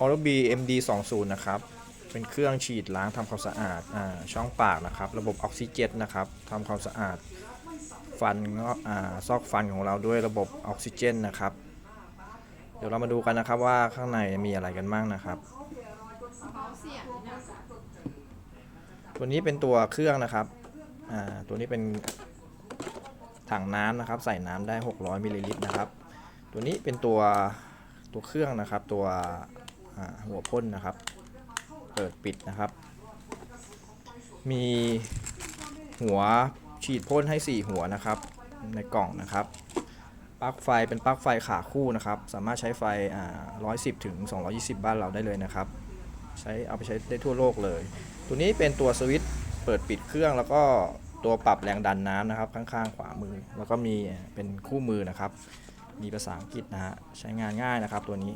Oral B MD 2 0นย์นะครับ เป็นเครื่องฉีดล้างทำความสะอาดอ่าช่องปากนะครับ ระบบออกซิเจนนะครับทำความสะอาดฟันเงาะอ่าซอกฟันของเราด้วยระบบออกซิเจนนะครับ เดี๋ยวเรามาดูกันนะครับว่าข้างในมีอะไรกันบ้างนะครับตัวนี้เป็นตัวเครื่องนะครับ อ่า ตัวนี้เป็นถังน้ำนะครับ ใส่น้ำได้ 600มิลลิลิตรนะครับ ตัวนี้เป็นตัวตัวเครื่องนะครับ ตัว หัวพ่นนะครับ เปิดปิดนะครับ มีหัวฉีดพ่นให้ 4 หัวนะครับ ในกล่องนะครับปลั๊กไฟเป็นปลั๊กไฟขาคู่นะครับ สามารถใช้ไฟอ่า110ถึง 220 บ้านเราได้เลยนะครับ ใช้เอาไปใช้ได้ทั่วโลกเลย ตัวนี้เป็นตัวสวิตช์เปิดปิดเครื่องแล้วก็ตัวปรับแรงดันน้ำนะครับ ข้างๆ ขวามือ แล้วก็มีเป็นคู่มือนะครับ มีภาษาอังกฤษนะฮะ ใช้งานง่ายนะครับตัวนี้